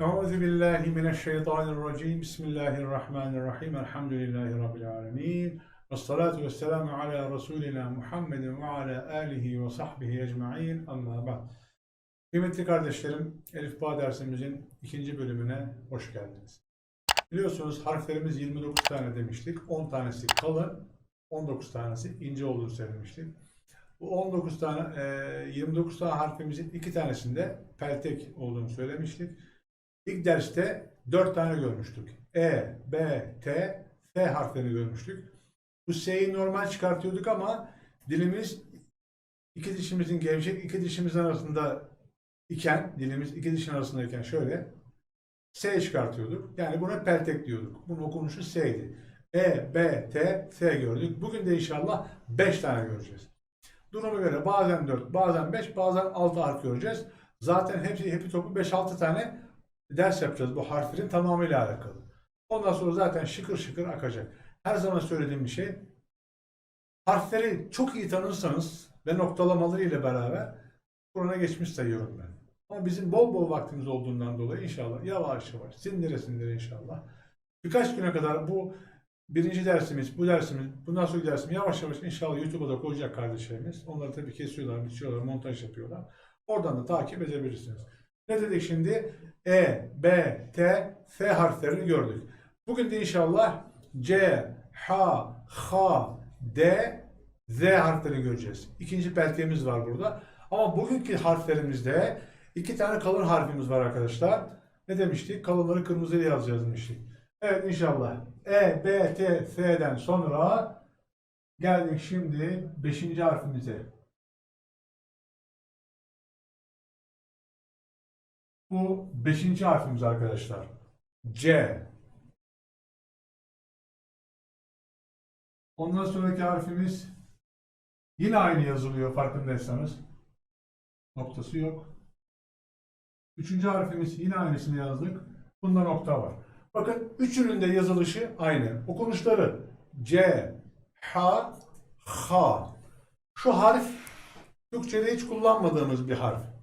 Euzu billahi mineşşeytanirracim. Bismillahirrahmanirrahim. Elhamdülillahi rabbil alamin. Ves salatu vesselamu ala Resulina Muhammedin ve ala alihi ve sahbihi ecmaîn. Amma ba'd. Kıymetli kardeşlerim, Elif Bağ dersimizin ikinci bölümüne hoş geldiniz. Biliyorsunuz harflerimiz 29 tane demiştik. 10 tanesi kalın, 19 tanesi ince olduğunu söylemiştik. Bu 19 tane, e, 29 tane harfimizin iki tanesinde peltek olduğunu söylemiştik. İlk derste 4 tane görmüştük. E, B, T, F harflerini görmüştük. Bu S'yi normal çıkartıyorduk ama dilimiz iki dişimizin gevşek iki dişimizin arasında iken, dilimiz iki dişin arasındayken şöyle S çıkartıyorduk. Yani buna peltek diyorduk. Bunun okunuşu S'ydi. E, B, T, F gördük. Bugün de inşallah 5 tane göreceğiz. Duruma göre bazen 4, bazen 5, bazen 6 harf göreceğiz. Zaten hepsi hepi topu 5-6 tane ders yapacağız bu harflerin tamamıyla alakalı. Ondan sonra zaten şıkır şıkır akacak. Her zaman söylediğim bir şey harfleri çok iyi tanırsanız ve noktalamaları ile beraber Kur'an'a geçmiş sayıyorum ben. Ama bizim bol bol vaktimiz olduğundan dolayı inşallah yavaş yavaş sindire sindire inşallah birkaç güne kadar bu birinci dersimiz, bu dersimiz, bundan sonraki dersim yavaş yavaş inşallah YouTube'a da koyacak kardeşlerimiz. Onları tabii kesiyorlar, biçiyorlar, montaj yapıyorlar. Oradan da takip edebilirsiniz. Ne dedik şimdi? E, B, T, F harflerini gördük. Bugün de inşallah C, H, H, D, Z harflerini göreceğiz. İkinci pelteğimiz var burada. Ama bugünkü harflerimizde iki tane kalın harfimiz var arkadaşlar. Ne demiştik? Kalınları kırmızıyla yazacağız demiştik. Evet inşallah. E, B, T, F'den sonra geldik şimdi beşinci harfimize. Bu beşinci harfimiz arkadaşlar. C. Ondan sonraki harfimiz yine aynı yazılıyor farkındaysanız. Noktası yok. Üçüncü harfimiz yine aynısını yazdık. Bunda nokta var. Bakın üçünün de yazılışı aynı. Okunuşları C, H, H. Şu harf Türkçe'de hiç kullanmadığımız bir harf.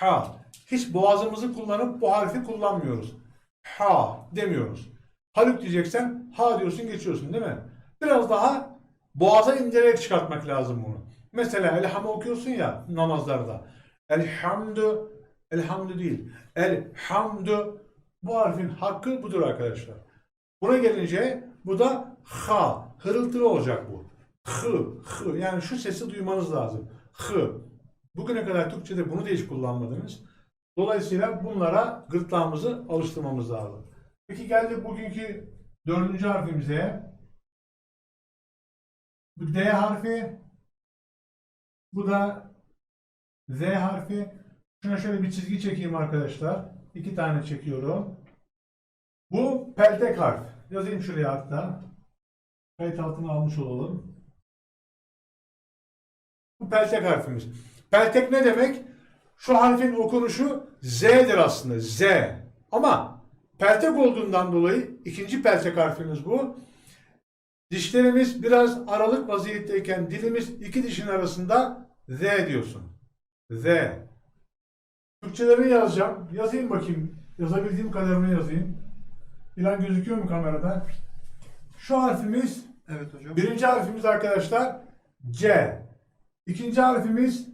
H. Hiç boğazımızı kullanıp bu harfi kullanmıyoruz. Ha demiyoruz. Haluk diyeceksen ha diyorsun geçiyorsun değil mi? Biraz daha boğaza indirerek çıkartmak lazım bunu. Mesela elhamı okuyorsun ya namazlarda. Elhamdü, elhamdü değil. Elhamdü bu harfin hakkı budur arkadaşlar. Buna gelince bu da ha. Hırıltılı olacak bu. Hı, hı. Yani şu sesi duymanız lazım. Hı. Bugüne kadar Türkçe'de bunu da hiç kullanmadınız. Dolayısıyla bunlara gırtlağımızı alıştırmamız lazım. Peki geldik bugünkü dördüncü harfimize. Bu D harfi. Bu da Z harfi. Şuna şöyle bir çizgi çekeyim arkadaşlar. İki tane çekiyorum. Bu peltek harf. Yazayım şuraya hatta. Kayıt altına almış olalım. Bu peltek harfimiz. Peltek ne demek? Şu harfin okunuşu Z'dir aslında. Z. Ama peltek olduğundan dolayı ikinci peltek harfimiz bu. Dişlerimiz biraz aralık vaziyetteyken dilimiz iki dişin arasında Z diyorsun. Z. Türkçelerini yazacağım. Yazayım bakayım. Yazabildiğim kadarını yazayım. İlan gözüküyor mu kamerada? Şu harfimiz Evet hocam. birinci harfimiz arkadaşlar C. İkinci harfimiz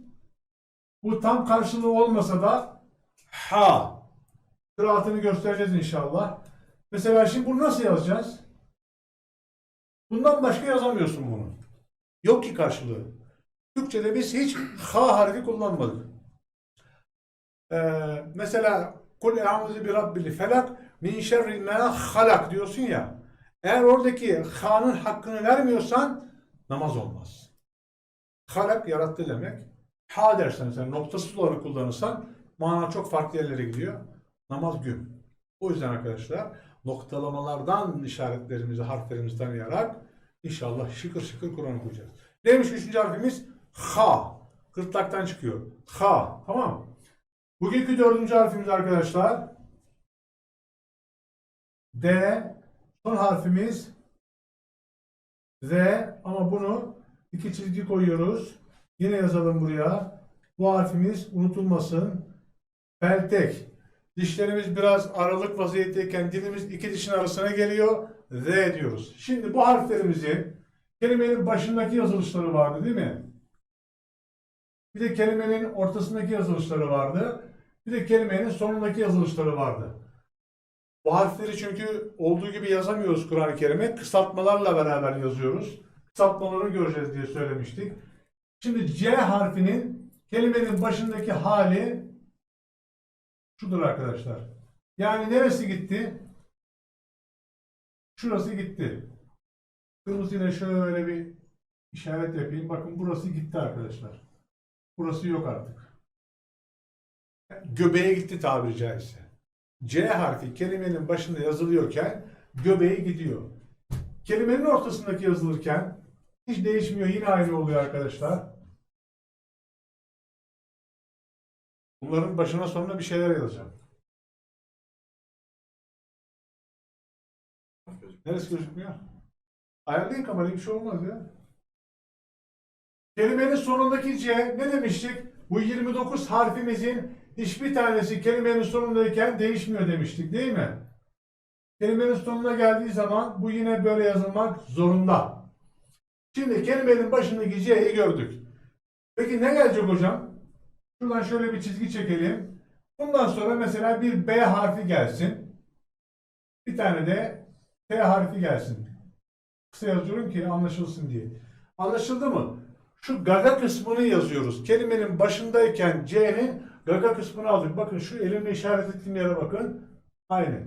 bu tam karşılığı olmasa da ha. Kıraatını göstereceğiz inşallah. Mesela şimdi bunu nasıl yazacağız? Bundan başka yazamıyorsun bunu. Yok ki karşılığı. Türkçe'de biz hiç ha harfi kullanmadık. Ee, mesela kul e'ûzü bi rabbil felak min şerri ma halak diyorsun ya. Eğer oradaki ha'nın hakkını vermiyorsan namaz olmaz. Halak yarattı demek. Ha dersen sen noktasız olarak kullanırsan mana çok farklı yerlere gidiyor. Namaz gün. O yüzden arkadaşlar noktalamalardan işaretlerimizi, harflerimizi tanıyarak inşallah şıkır şıkır Kur'an okuyacağız. Neymiş üçüncü harfimiz? Ha. Gırtlaktan çıkıyor. Ha. Tamam mı? Bugünkü dördüncü harfimiz arkadaşlar D. Son harfimiz Z ama bunu iki çizgi koyuyoruz. Yine yazalım buraya. Bu harfimiz unutulmasın. Peltek. Dişlerimiz biraz aralık vaziyetteyken dilimiz iki dişin arasına geliyor. Z diyoruz. Şimdi bu harflerimizin kelimenin başındaki yazılışları vardı değil mi? Bir de kelimenin ortasındaki yazılışları vardı. Bir de kelimenin sonundaki yazılışları vardı. Bu harfleri çünkü olduğu gibi yazamıyoruz Kur'an-ı Kerim'e. Kısaltmalarla beraber yazıyoruz. Kısaltmaları göreceğiz diye söylemiştik. Şimdi C harfinin kelimenin başındaki hali şudur arkadaşlar. Yani neresi gitti? Şurası gitti. Kırmızıyla şöyle bir işaret yapayım. Bakın burası gitti arkadaşlar. Burası yok artık. Göbeğe gitti tabiri caizse. C harfi kelimenin başında yazılıyorken göbeğe gidiyor. Kelimenin ortasındaki yazılırken hiç değişmiyor. Yine aynı oluyor arkadaşlar. Bunların başına sonuna bir şeyler yazacağım. Neresi gözükmüyor? Ayarlayın kamerayı bir şey olmaz ya. Kelimenin sonundaki C ne demiştik? Bu 29 harfimizin hiçbir tanesi kelimenin sonundayken değişmiyor demiştik değil mi? Kelimenin sonuna geldiği zaman bu yine böyle yazılmak zorunda. Şimdi kelimenin başındaki C'yi gördük. Peki ne gelecek hocam? Şuradan şöyle bir çizgi çekelim. Bundan sonra mesela bir B harfi gelsin. Bir tane de T harfi gelsin. Kısa yazıyorum ki anlaşılsın diye. Anlaşıldı mı? Şu gaga kısmını yazıyoruz. Kelimenin başındayken C'nin gaga kısmını aldık. Bakın şu elimle işaret ettiğim yere bakın. Aynı.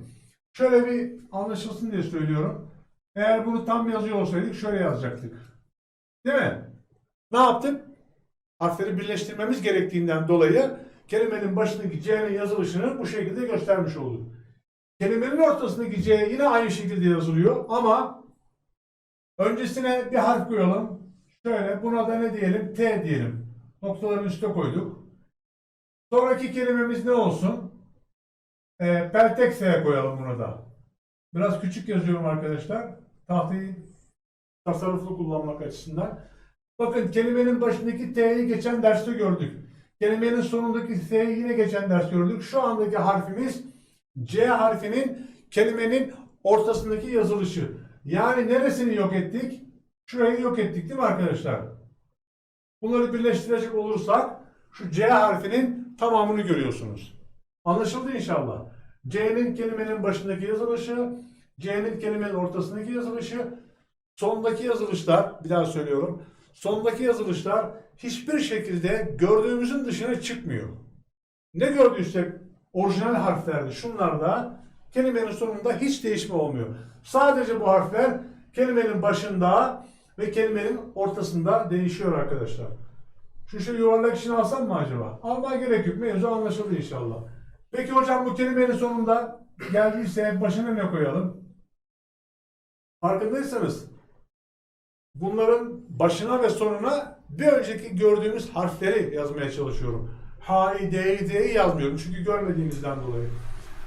Şöyle bir anlaşılsın diye söylüyorum. Eğer bunu tam yazıyor olsaydık şöyle yazacaktık. Değil mi? Ne yaptık? Harfleri birleştirmemiz gerektiğinden dolayı kelimenin başındaki C'nin yazılışını bu şekilde göstermiş olduk. Kelimenin ortasındaki C yine aynı şekilde yazılıyor ama öncesine bir harf koyalım. Şöyle buna da ne diyelim? T diyelim. Noktaların üstüne koyduk. Sonraki kelimemiz ne olsun? E, peltek S koyalım buna da. Biraz küçük yazıyorum arkadaşlar. Tahtayı tasarruflu kullanmak açısından. Bakın kelimenin başındaki T'yi geçen derste gördük. Kelimenin sonundaki T'yi yine geçen ders gördük. Şu andaki harfimiz C harfinin kelimenin ortasındaki yazılışı. Yani neresini yok ettik? Şurayı yok ettik değil mi arkadaşlar? Bunları birleştirecek olursak şu C harfinin tamamını görüyorsunuz. Anlaşıldı inşallah. C'nin kelimenin başındaki yazılışı, C'nin kelimenin ortasındaki yazılışı, sondaki yazılışlar, bir daha söylüyorum, sondaki yazılışlar hiçbir şekilde gördüğümüzün dışına çıkmıyor. Ne gördüysek orijinal harflerde şunlarda kelimenin sonunda hiç değişme olmuyor. Sadece bu harfler kelimenin başında ve kelimenin ortasında değişiyor arkadaşlar. Şu şu yuvarlak işini alsam mı acaba? Almaya gerek yok. Mevzu anlaşıldı inşallah. Peki hocam bu kelimenin sonunda geldiyse başına ne koyalım? Farkındaysanız bunların başına ve sonuna bir önceki gördüğümüz harfleri yazmaya çalışıyorum. H'yi, D'yi, Z'yi yazmıyorum çünkü görmediğimizden dolayı.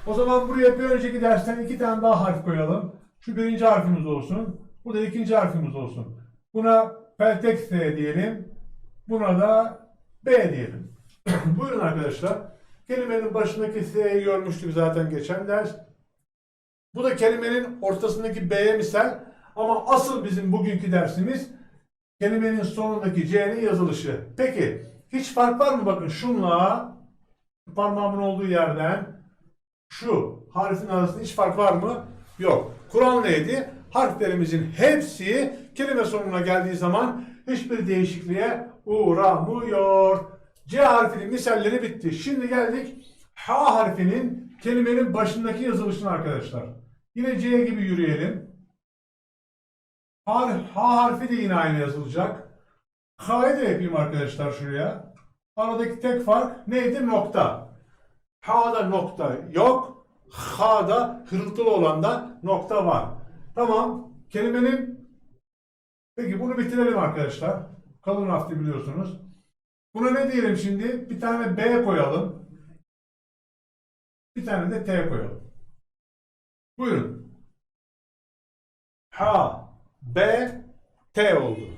O zaman buraya bir önceki dersten iki tane daha harf koyalım. Şu birinci harfimiz olsun. Bu da ikinci harfimiz olsun. Buna peltek S diyelim. Buna da B diyelim. Buyurun arkadaşlar. Kelimenin başındaki S'yi görmüştük zaten geçen ders. Bu da kelimenin ortasındaki B'ye misal. Ama asıl bizim bugünkü dersimiz kelimenin sonundaki C'nin yazılışı. Peki hiç fark var mı? Bakın şunla parmağımın olduğu yerden şu harfin arasında hiç fark var mı? Yok. Kur'an neydi? Harflerimizin hepsi kelime sonuna geldiği zaman hiçbir değişikliğe uğramıyor. C harfinin misalleri bitti. Şimdi geldik H harfinin kelimenin başındaki yazılışına arkadaşlar. Yine C gibi yürüyelim. H, H harfi de yine aynı yazılacak. H'yı da yapayım arkadaşlar şuraya. Aradaki tek fark neydi? Nokta. H'da nokta yok. H'da hırıltılı olan da nokta var. Tamam. Kelimenin Peki bunu bitirelim arkadaşlar. Kalın hafta biliyorsunuz. Buna ne diyelim şimdi? Bir tane B koyalım. Bir tane de T koyalım. Buyurun. H, B, T oldu.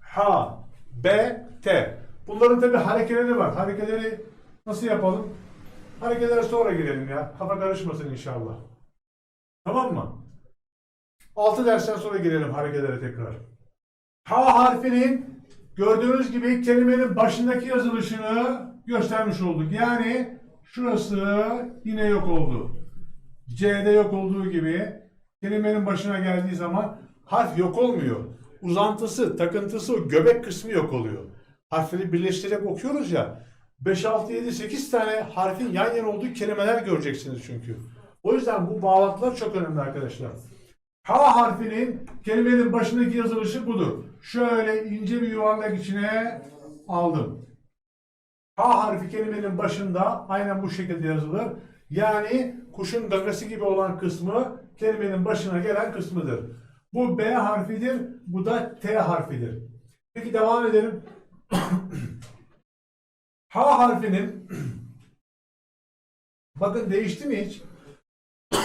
H, B, T. Bunların tabi harekeleri var. Harekeleri nasıl yapalım? Hareketlere sonra girelim ya. Kafa karışmasın inşallah. Tamam mı? 6 dersten sonra girelim hareketlere tekrar. H harfinin gördüğünüz gibi kelimenin başındaki yazılışını göstermiş olduk. Yani şurası yine yok oldu. C'de yok olduğu gibi kelimenin başına geldiği zaman harf yok olmuyor. Uzantısı, takıntısı, o göbek kısmı yok oluyor. Harfleri birleştirerek okuyoruz ya. 5, 6, 7, 8 tane harfin yan yana olduğu kelimeler göreceksiniz çünkü. O yüzden bu bağlantılar çok önemli arkadaşlar. H harfinin kelimenin başındaki yazılışı budur. Şöyle ince bir yuvarlak içine aldım. H harfi kelimenin başında aynen bu şekilde yazılır. Yani kuşun gagası gibi olan kısmı kelimenin başına gelen kısmıdır. Bu B harfidir, bu da T harfidir. Peki devam edelim. H harfinin bakın değişti mi hiç?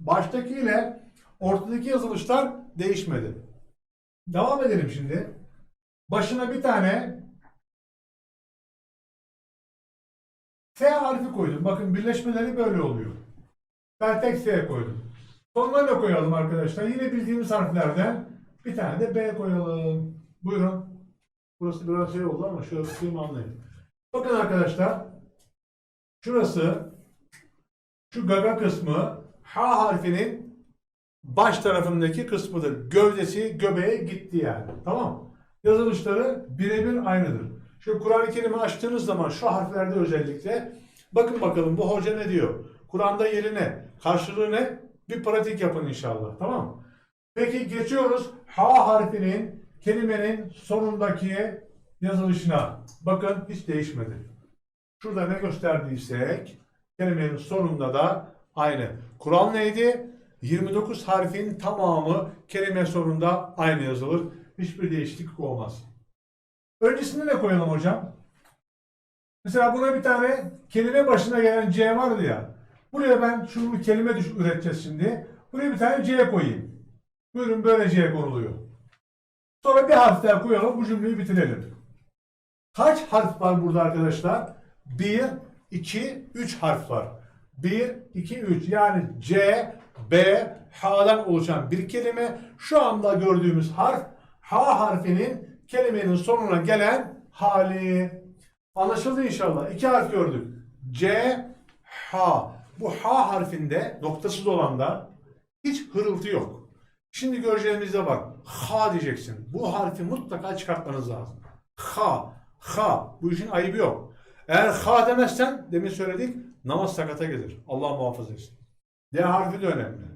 Baştaki ile ortadaki yazılışlar değişmedi. Devam edelim şimdi. Başına bir tane T harfi koydum. Bakın birleşmeleri böyle oluyor. Ben tek S koydum. Sonuna ne koyalım arkadaşlar? Yine bildiğimiz harflerden bir tane de B koyalım. Buyurun. Burası biraz şey oldu ama şöyle tutayım anlayın. Bakın arkadaşlar. Şurası şu gaga kısmı H harfinin baş tarafındaki kısmıdır. Gövdesi göbeğe gitti yani. Tamam. Yazılışları birebir aynıdır. Şu Kur'an-ı Kerim'i açtığınız zaman şu harflerde özellikle bakın bakalım bu hoca ne diyor? Kur'an'da yerine, karşılığı ne? Bir pratik yapın inşallah. Tamam mı? Peki geçiyoruz H harfinin kelimenin sonundaki yazılışına. Bakın hiç değişmedi. Şurada ne gösterdiysek kelimenin sonunda da aynı. Kur'an neydi? 29 harfin tamamı kelime sonunda aynı yazılır. Hiçbir değişiklik olmaz. Öncesinde ne koyalım hocam? Mesela buna bir tane kelime başına gelen C vardı ya. Buraya ben şu bir kelime düş üreteceğiz şimdi. Buraya bir tane C koyayım. Buyurun böyle C konuluyor. Sonra bir harf daha koyalım bu cümleyi bitirelim. Kaç harf var burada arkadaşlar? 1, 2, 3 harf var. 1, 2, 3 yani C, B, H'dan oluşan bir kelime. Şu anda gördüğümüz harf H harfinin kelimenin sonuna gelen hali. Anlaşıldı inşallah. İki harf gördük. C, H. Bu H harfinde noktasız olanda hiç hırıltı yok. Şimdi göreceğimizde bak. H diyeceksin. Bu harfi mutlaka çıkartmanız lazım. H. H. Bu işin ayıbı yok. Eğer H demezsen demin söyledik namaz sakata gelir. Allah muhafaza etsin. D harfi de önemli.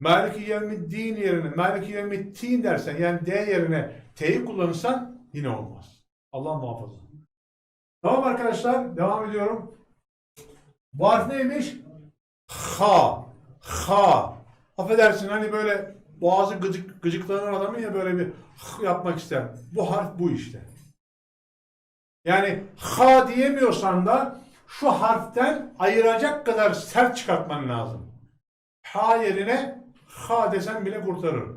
Maliki yevmiddin yerine Maliki yevmiddin dersen yani D yerine T'yi kullanırsan yine olmaz. Allah muhafaza. Tamam arkadaşlar devam ediyorum. Bu harf neymiş? Ha. Ha. Affedersin hani böyle boğazı gıcık, gıcıklanan adamın ya böyle bir yapmak ister. Bu harf bu işte. Yani ha diyemiyorsan da şu harften ayıracak kadar sert çıkartman lazım. Ha yerine ha desen bile kurtarır.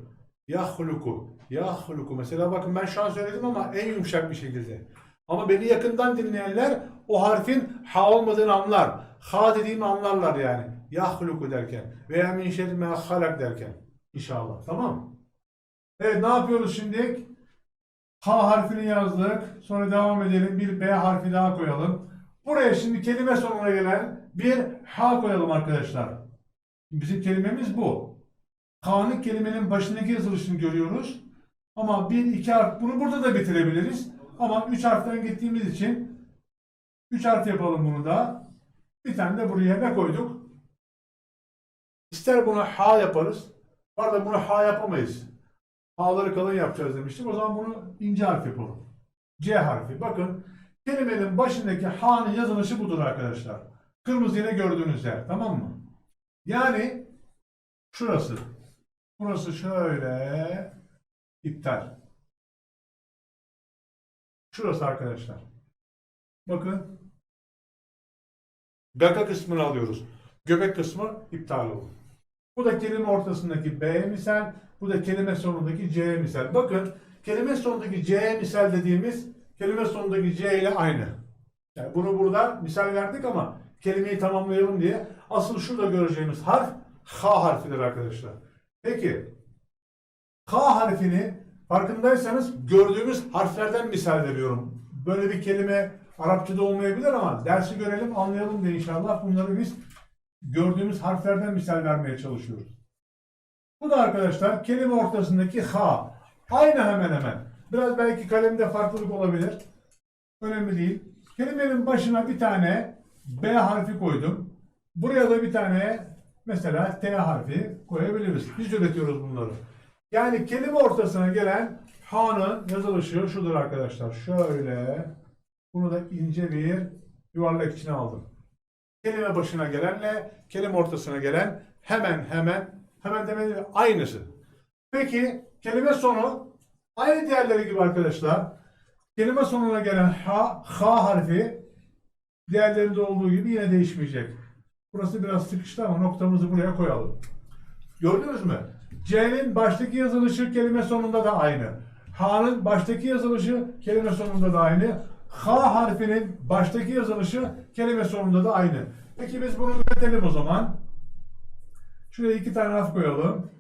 Yahluku. Yahluku. Mesela bakın ben şu an söyledim ama en yumuşak bir şekilde. Ama beni yakından dinleyenler o harfin ha olmadığını anlar. Ha dediğimi anlarlar yani. Yahluku derken. Veya min şerri ma halak derken. İnşallah. Tamam? Evet ne yapıyoruz şimdi? H harfini yazdık. Sonra devam edelim. Bir B harfi daha koyalım. Buraya şimdi kelime sonuna gelen bir H koyalım arkadaşlar. Bizim kelimemiz bu. K'nın kelimenin başındaki yazılışını görüyoruz. Ama bir iki harf bunu burada da bitirebiliriz. Ama üç harften gittiğimiz için üç harf yapalım bunu da. Bir tane de buraya ne koyduk? İster bunu H yaparız. Bu arada bunu H yapamayız. H'ları kalın yapacağız demiştik. O zaman bunu ince harf yapalım. C harfi. Bakın kelimenin başındaki H'nın yazılışı budur arkadaşlar. Kırmızı ile gördüğünüz yer. Tamam mı? Yani şurası. Burası şöyle iptal. Şurası arkadaşlar. Bakın. Gaga kısmını alıyoruz. Göbek kısmı iptal oldu. Bu da kelime ortasındaki B misal. Bu da kelime sonundaki C misal. Bakın kelime sonundaki C misal dediğimiz kelime sonundaki C ile aynı. Yani bunu burada misal verdik ama kelimeyi tamamlayalım diye. Asıl şurada göreceğimiz harf H harfidir arkadaşlar. Peki K harfini farkındaysanız gördüğümüz harflerden misal veriyorum. Böyle bir kelime Arapçada olmayabilir ama dersi görelim anlayalım diye inşallah bunları biz gördüğümüz harflerden misal vermeye çalışıyoruz. Bu da arkadaşlar kelime ortasındaki H. Aynı hemen hemen. Biraz belki kalemde farklılık olabilir. Önemli değil. Kelimenin başına bir tane B harfi koydum. Buraya da bir tane mesela T harfi koyabiliriz. Biz üretiyoruz bunları. Yani kelime ortasına gelen H'nın yazılışı şudur arkadaşlar. Şöyle bunu da ince bir yuvarlak içine aldım. Kelime başına gelenle kelime ortasına gelen hemen hemen hemen demedim aynısı. Peki kelime sonu aynı diğerleri gibi arkadaşlar. Kelime sonuna gelen H, H harfi diğerlerinde olduğu gibi yine değişmeyecek. Burası biraz sıkıştı ama noktamızı buraya koyalım. Gördünüz mü? C'nin baştaki yazılışı kelime sonunda da aynı. H'nın baştaki yazılışı kelime sonunda da aynı. H harfinin baştaki yazılışı kelime sonunda da aynı. Peki biz bunu üretelim o zaman. Şuraya iki tane harf koyalım.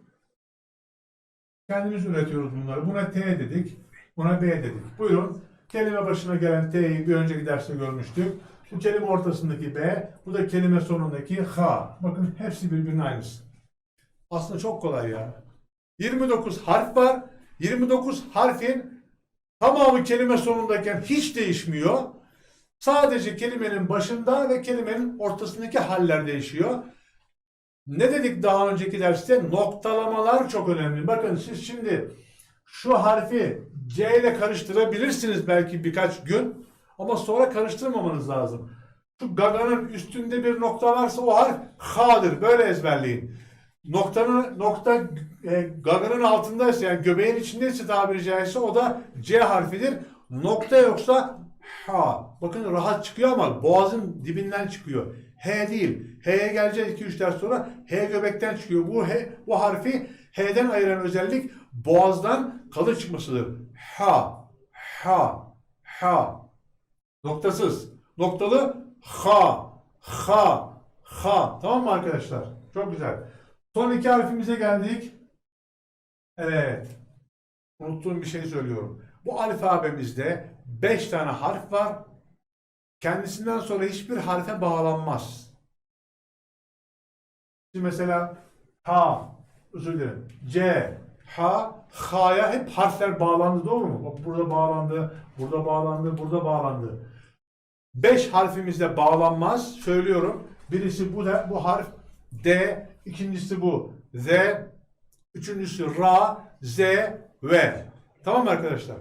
Kendimiz üretiyoruz bunları. Buna T dedik. Buna B dedik. Buyurun. Kelime başına gelen T'yi bir önceki derste görmüştük. Bu kelime ortasındaki B, bu da kelime sonundaki H. Bakın hepsi birbirinin aynısı. Aslında çok kolay ya. 29 harf var. 29 harfin tamamı kelime sonundayken hiç değişmiyor. Sadece kelimenin başında ve kelimenin ortasındaki haller değişiyor. Ne dedik daha önceki derste? Noktalamalar çok önemli. Bakın siz şimdi şu harfi C ile karıştırabilirsiniz belki birkaç gün ama sonra karıştırmamanız lazım. Şu gaganın üstünde bir nokta varsa o harf H'dır. Böyle ezberleyin. Noktanın nokta e, gaganın altındaysa yani göbeğin içindeyse tabiri caizse o da C harfidir. Nokta yoksa H. Bakın rahat çıkıyor ama boğazın dibinden çıkıyor. H değil. H'ye geleceğiz 2-3 ders sonra. H göbekten çıkıyor. Bu H, bu harfi H'den ayıran özellik boğazdan kalın çıkmasıdır. H, H, H. Noktasız. Noktalı H, H, H. Tamam mı arkadaşlar? Çok güzel. Son iki harfimize geldik. Evet. Unuttuğum bir şey söylüyorum. Bu alfabemizde 5 tane harf var. Kendisinden sonra hiçbir harfe bağlanmaz. Şimdi mesela H, özür dilerim. C, H, H'ya hep harfler bağlandı doğru mu? Bak burada bağlandı, burada bağlandı, burada bağlandı. 5 harfimizde bağlanmaz. Söylüyorum. Birisi bu da bu harf D, ikincisi bu Z, üçüncüsü Ra, Z, V. Tamam mı arkadaşlar?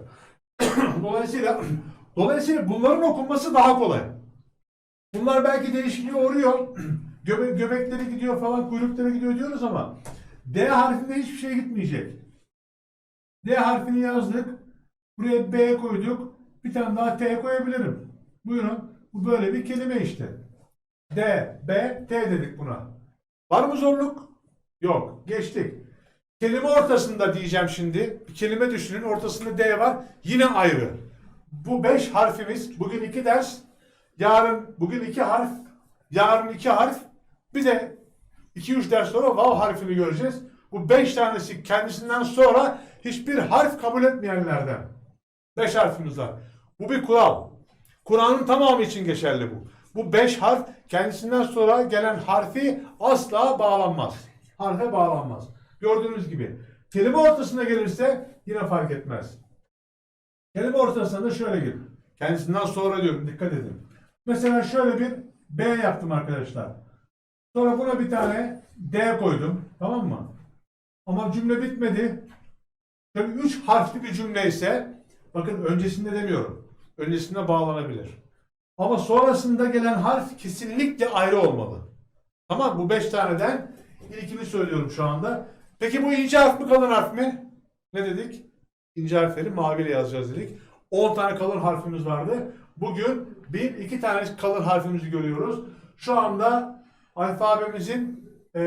dolayısıyla dolayısıyla bunların okunması daha kolay. Bunlar belki değişikliğe uğruyor. Göbe göbekleri gidiyor falan, kuyrukları gidiyor diyoruz ama D harfinde hiçbir şey gitmeyecek. D harfini yazdık. Buraya B koyduk. Bir tane daha T koyabilirim. Buyurun. Bu böyle bir kelime işte. D, B, T dedik buna. Var mı zorluk? Yok. Geçtik. Kelime ortasında diyeceğim şimdi. Bir kelime düşünün. Ortasında D var. Yine ayrı. Bu beş harfimiz. Bugün iki ders. Yarın bugün iki harf. Yarın iki harf. Bir de iki üç ders sonra vav harfini göreceğiz. Bu beş tanesi kendisinden sonra hiçbir harf kabul etmeyenlerden. Beş harfimiz var. Bu bir kural. Kur'an'ın tamamı için geçerli bu. Bu beş harf kendisinden sonra gelen harfi asla bağlanmaz. Harfe bağlanmaz. Gördüğünüz gibi. Kelime ortasına gelirse yine fark etmez. Kelime ortasına da şöyle gir. Kendisinden sonra diyorum dikkat edin. Mesela şöyle bir B yaptım arkadaşlar. Sonra buna bir tane D koydum. Tamam mı? Ama cümle bitmedi. Şöyle üç harfli bir cümle ise bakın öncesinde demiyorum. Öncesinde bağlanabilir. Ama sonrasında gelen harf kesinlikle ayrı olmalı. Tamam bu beş taneden ilkini söylüyorum şu anda. Peki bu ince harf mi kalın harf mi? Ne dedik? İnce harfleri maviyle yazacağız dedik. 10 tane kalın harfimiz vardı. Bugün bir iki tane kalın harfimizi görüyoruz. Şu anda alfabemizin eee,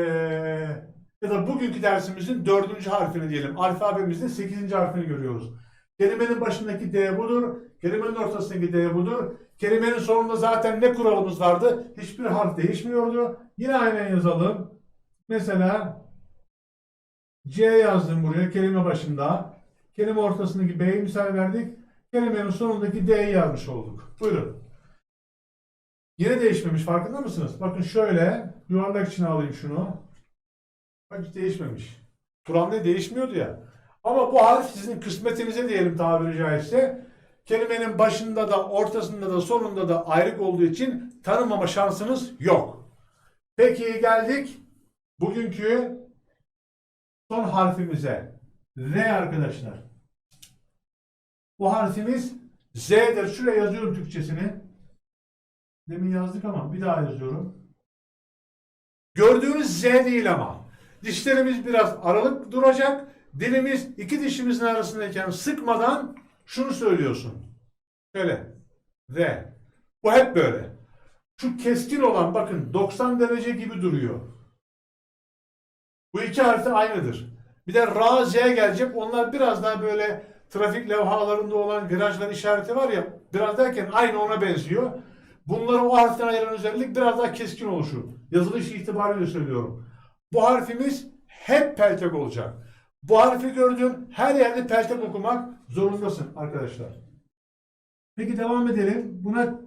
ya da bugünkü dersimizin dördüncü harfini diyelim. Alfabemizin sekizinci harfini görüyoruz. Kelimenin başındaki D budur. Kelimenin ortasındaki D budur. Kelimenin sonunda zaten ne kuralımız vardı? Hiçbir harf değişmiyordu. Yine aynen yazalım. Mesela C yazdım buraya kelime başında. Kelime ortasındaki B'yi misal verdik. Kelimenin sonundaki D'yi yazmış olduk. Buyurun. Yine değişmemiş farkında mısınız? Bakın şöyle yuvarlak içine alayım şunu. Bak hiç değişmemiş. Kur'an'da değişmiyordu ya. Ama bu harf sizin kısmetinize diyelim tabiri caizse. Kelimenin başında da ortasında da sonunda da ayrık olduğu için tanımama şansınız yok. Peki geldik bugünkü son harfimize. Z arkadaşlar. Bu harfimiz Z'dir. Şuraya yazıyorum Türkçesini. Demin yazdık ama bir daha yazıyorum. Gördüğünüz Z değil ama. Dişlerimiz biraz aralık duracak. Dilimiz iki dişimizin arasındayken sıkmadan şunu söylüyorsun. Şöyle. Z. Bu hep böyle. Şu keskin olan bakın 90 derece gibi duruyor. Bu iki harfi aynıdır. Bir de Ra, Z gelecek. Onlar biraz daha böyle trafik levhalarında olan virajlar işareti var ya biraz derken aynı ona benziyor. Bunları o harften ayıran özellik biraz daha keskin oluşur. Yazılış itibariyle söylüyorum. Bu harfimiz hep peltek olacak. Bu harfi gördüğün her yerde peltek okumak zorundasın arkadaşlar. Peki devam edelim. Buna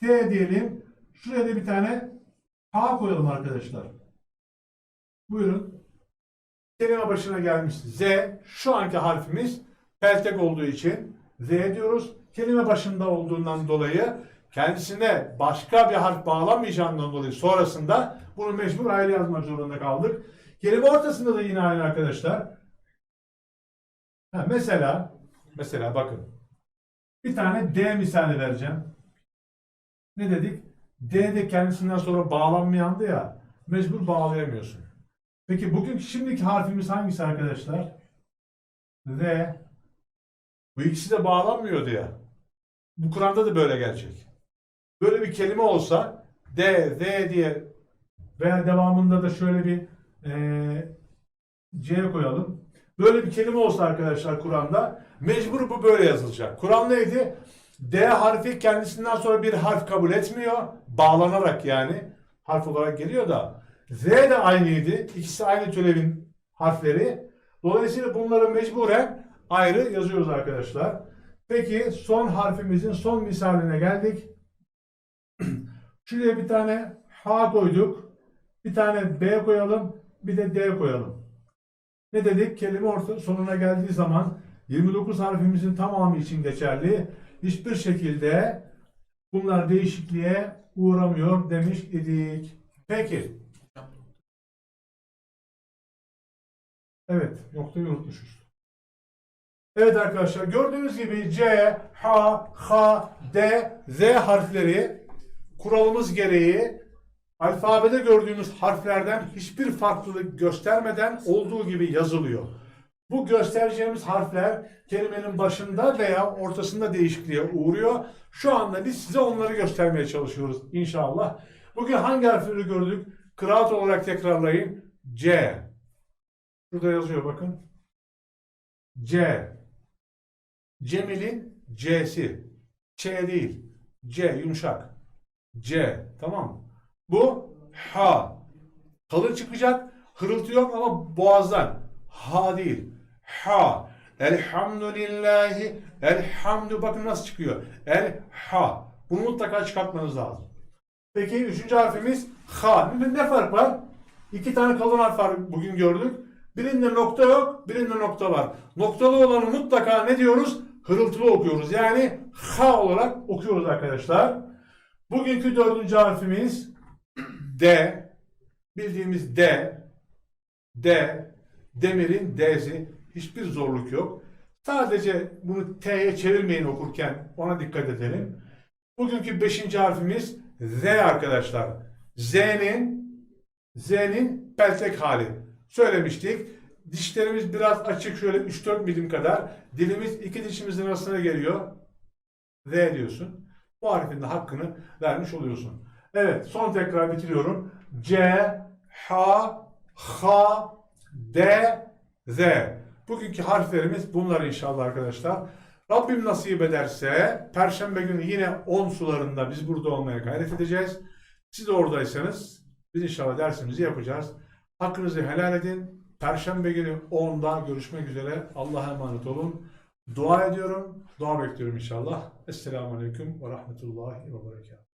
T diyelim. Şuraya da bir tane H koyalım arkadaşlar. Buyurun. Kelime başına gelmiş Z. Şu anki harfimiz peltek olduğu için Z diyoruz. Kelime başında olduğundan dolayı kendisine başka bir harf bağlamayacağından dolayı sonrasında bunu mecbur ayrı yazmak zorunda kaldık. Kelime ortasında da yine aynı arkadaşlar. Ha, mesela mesela bakın bir tane D misali vereceğim. Ne dedik? D de kendisinden sonra bağlanmayandı ya. Mecbur bağlayamıyorsun. Peki bugünkü şimdiki harfimiz hangisi arkadaşlar? Z. Bu ikisi de bağlanmıyordu ya. Bu Kur'an'da da böyle gelecek. Böyle bir kelime olsa D, Z diye veya devamında da şöyle bir eee C koyalım. Böyle bir kelime olsa arkadaşlar Kur'an'da mecbur bu böyle yazılacak. Kuran neydi? D harfi kendisinden sonra bir harf kabul etmiyor. Bağlanarak yani harf olarak geliyor da Z de aynıydı. İkisi aynı türevin harfleri. Dolayısıyla bunları mecburen ayrı yazıyoruz arkadaşlar. Peki son harfimizin son misaline geldik. Şuraya bir tane H koyduk. Bir tane B koyalım. Bir de D koyalım. Ne dedik? Kelime orta sonuna geldiği zaman 29 harfimizin tamamı için geçerli. Hiçbir şekilde bunlar değişikliğe uğramıyor demiş idik. Peki. Evet, noktayı unutmuşuz. Evet arkadaşlar gördüğünüz gibi C, H, H, D, Z harfleri kuralımız gereği alfabede gördüğümüz harflerden hiçbir farklılık göstermeden olduğu gibi yazılıyor. Bu göstereceğimiz harfler kelimenin başında veya ortasında değişikliğe uğruyor. Şu anda biz size onları göstermeye çalışıyoruz inşallah. Bugün hangi harfleri gördük? Kıraat olarak tekrarlayın. C. Şurada yazıyor bakın. C. Cemil'in C'si. Ç değil. C yumuşak. C. Tamam mı? Bu H. Kalın çıkacak. Hırıltı yok ama boğazdan. Ha değil. Ha. Elhamdülillahi. Elhamdü. Bakın nasıl çıkıyor. El ha. Bunu mutlaka çıkartmanız lazım. Peki üçüncü harfimiz ha. Ne, fark var? İki tane kalın harf var bugün gördük. Birinde nokta yok, birinde nokta var. Noktalı olanı mutlaka ne diyoruz? Hırıltılı okuyoruz. Yani ha olarak okuyoruz arkadaşlar. Bugünkü dördüncü harfimiz D. Bildiğimiz D. D. Demirin D'si. Hiçbir zorluk yok. Sadece bunu T'ye çevirmeyin okurken. Ona dikkat edelim. Bugünkü beşinci harfimiz Z arkadaşlar. Z'nin Z'nin peltek hali. Söylemiştik. Dişlerimiz biraz açık şöyle 3-4 milim kadar. Dilimiz iki dişimizin arasına geliyor. Z diyorsun. Bu harfin de hakkını vermiş oluyorsun. Evet son tekrar bitiriyorum. C, H, H, D, Z. Bugünkü harflerimiz bunlar inşallah arkadaşlar. Rabbim nasip ederse Perşembe günü yine 10 sularında biz burada olmaya gayret edeceğiz. Siz oradaysanız biz inşallah dersimizi yapacağız. Hakkınızı helal edin. Perşembe günü 10'da görüşmek üzere. Allah'a emanet olun. Dua ediyorum. Dua bekliyorum inşallah. Esselamu Aleyküm ve Rahmetullahi ve Berekatuhu.